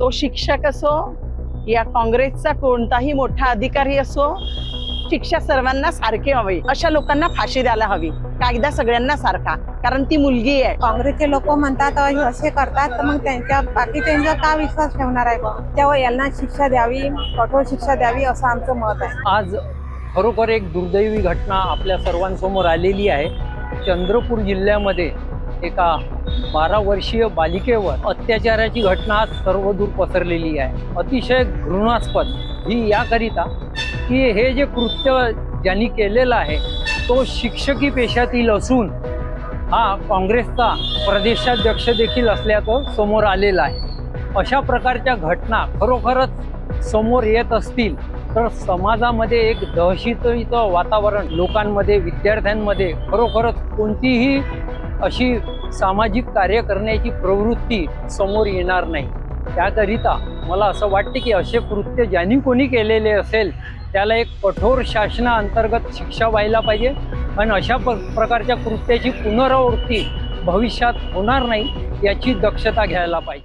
तो शिक्षक असो या काँग्रेसचा कोणताही मोठा अधिकारी असो शिक्षा सर्वांना सारखी हवी. अशा लोकांना फाशी द्यायला हवी. कायदा सगळ्यांना सारखा कारण ती मुलगी आहे. काँग्रेसचे लोक म्हणतात "अ, हे असे करतात तर मग त्यांच्या बाकी त्यांचा का विश्वास ठेवणार आहे? तेव्हा यांना शिक्षा द्यावी कठोर शिक्षा द्यावी असं आमचं मत आहे. आज खरोखर एक दुर्दैवी घटना आपल्या सर्वांसमोर आलेली आहे. चंद्रपूर जिल्ह्यामध्ये एका बारा वर्षीय बालिकेवर अत्याचाराची घटना आज सर्वदूर पसरलेली आहे. अतिशय घृणास्पद ही याकरिता की हे जे कृत्य ज्यांनी केलेलं आहे तो शिक्षकी पेशातील असून हा काँग्रेसचा प्रदेशाध्यक्ष देखील असल्याचं समोर आलेलं आहे. अशा प्रकारच्या घटना खरोखरच समोर येत असतील तर समाजामध्ये एक दहशतीचं वातावरण लोकांमध्ये विद्यार्थ्यांमध्ये खरोखरच कोणतीही अशी सामाजिक कार्य करण्याची प्रवृत्ती समोर येणार नाही. त्याकरिता मला असं वाटते की असे कृत्य ज्यांनी कोणी केलेले असेल त्याला एक कठोर शासनाअंतर्गत शिक्षा व्हायला पाहिजे आणि अशा प प्रकारच्या कृत्याची पुनरावृत्ती भविष्यात होणार नाही याची दक्षता घ्यायला पाहिजे.